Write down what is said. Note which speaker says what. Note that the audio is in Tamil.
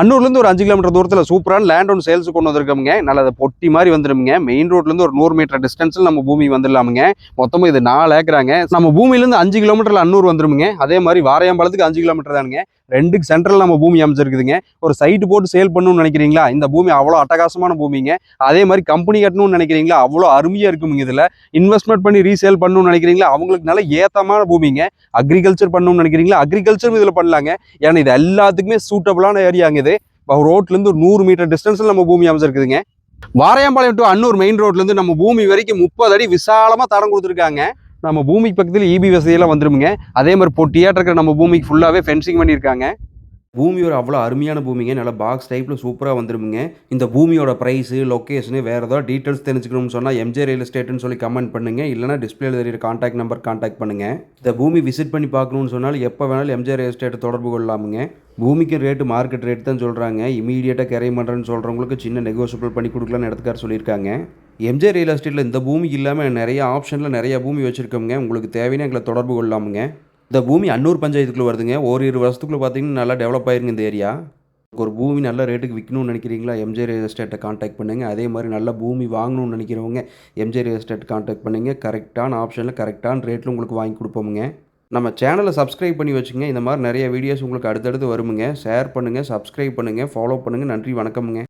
Speaker 1: அன்னூர்லேருந்து ஒரு அஞ்சு கிலோமீட்டர் தூரத்தில் சூப்பரான லேண்ட் ஒன்று சேல்ஸ் கொண்டு வந்திருக்கோமுங்க. நல்ல அதை பொட்டி மாதிரி வந்துருமுங்க மெயின் ரோட்லேருந்து ஒரு நூறு மீட்டர் டிஸ்டன்ஸில் நம்ம பூமி வந்துடலாமுங்க. மொத்தமாக இது நாலு ஏக்கராங்க. நம்ம பூமியிலேருந்து அஞ்சு கிலோமீட்டரில் அன்னூர் வந்துருமுங்க அதே மாதிரி வாரையாம்பாளத்துக்கு அஞ்சு கிலோமீட்டர் தானுங்க. ரெண்டுக்கு சென்ட்ரல் நம்ம பூமி அமைச்சிருக்குதுங்க ஒரு சைட்டு போட்டு சேல் பண்ணணும்னு நினைக்கிறீங்களா? இந்த பூமி அவ்வளோ அட்டகாசமான பூமிங்க. அதே மாதிரி கம்பெனி கட்டணும்னு நினைக்கிறீங்களா? அவ்வளோ அருமையாக இருக்குங்க இதில். இன்வெஸ்ட்மெண்ட் பண்ணி ரீசேல் பண்ணணும்னு நினைக்கிறீங்களா? அவங்களுக்கு நல்ல ஏத்தமான பூமிங்க. அக்ரிகல்ச்சர் பண்ணணும்னு நினைக்கிறீங்களா? அக்ரிகல்ச்சர் இதில் பண்ணலாங்க. ஏன்னா இது எல்லாத்துக்குமே சூட்டபிளான ஏரியாங்க இது. ரோட்லேருந்து ஒரு நூறு மீட்டர் டிஸ்டன்ஸில் நம்ம பூமி அமைச்சிருக்குதுங்க வாரையாம்பாளையம் டு அன்னூர் மெயின் ரோட்லேருந்து நம்ம பூமி வரைக்கும் முப்பது அடி விசாலமாக தரம் கொடுத்துருக்காங்க. நம்ம பூமிக்கு பக்கத்தில் இபி வசதியெல்லாம் வந்துருமுங்க. அதே மாதிரி பொட்டியாட்ட இருக்கிற நம்ம பூமிக்கு ஃபுல்லாகவே ஃபென்சிங் பண்ணியிருக்காங்க. பூமி ஒரு அவ்வளோ அருமையான பூமிங்க. நல்ல பாக்ஸ் டைப்பில் சூப்பராக வந்துருமுங்க. இந்த பூமியோட ப்ரைஸு லொக்கேஷனு வேறு ஏதாவது டீட்டெயில்ஸ் தெரிஞ்சுக்கணும்னு சொன்னால் எம்ஜே ரியல் எஸ்டேட்னு சொல்லி கமெண்ட் பண்ணுங்க. இல்லைனா டிஸ்பிளேல தெரியுற காண்டாக்ட் நம்பர் காண்டாக்ட் பண்ணுங்கள் இந்த பூமி விசிட் பண்ணி பார்க்கணும்னு சொன்னால் எப்போ வேணாலும் எம்ஜே ரியல் எஸ்டேட்டை தொடர்பு கொள்ளலாமுங்க. பூமிக்கு ரேட்டு மார்க்கெட் ரேட் தான் சொல்கிறாங்க இமீடியட்டாக கிரை பண்ணுறேன்னு சொல்கிறவங்களுக்கு சின்ன நெகோசியபிள் பண்ணி கொடுக்கலான்னு இடத்துக்கார சொல்லியிருக்காங்க. எம்ஜே ரியல் எஸ்டேட்டில் இந்த பூமி இல்லாமல் நிறைய ஆப்ஷனில் நிறைய பூமி வச்சுருக்கோங்க உங்களுக்கு தேவையான எங்களை தொடர்பு கொள்ளாமுங்க. இந்த பூமி அன்னூர் பஞ்சாயத்துக்குள்ளே வருதுங்க. ஓரிரு வருஷத்துக்குள்ளே பார்த்தீங்கன்னா நல்லா டெவலப் ஆயிருங்க இந்த ஏரியா ஒரு பூமி நல்ல ரேட்டுக்கு விற்கணும்னு நினைக்கிறீங்களா? எம்ஜே ரியல் எஸ்டேட்டை காண்டாக்ட் பண்ணுங்கள் அதே மாதிரி நல்ல பூமி வாங்கணும்னு நினைக்கிறவங்க எம்ஜே ரியல் எஸ்டேட் காண்டாக்ட் பண்ணுங்கள் கரெக்டான ஆப்ஷனில் கரெக்டான ரேட்டில் உங்களுக்கு வாங்கி கொடுப்போமுங்க. நம்ம சேனலை சப்ஸ்கிரைப் பண்ணி வச்சுங்க இந்த மாதிரி நிறைய வீடியோஸ் உங்களுக்கு அடுத்தடுத்து வருமுங்க. ஷேர் பண்ணுங்கள் சப்ஸ்கிரைப் பண்ணுங்கள் ஃபாலோ பண்ணுங்கள் நன்றி வணக்கமுங்க.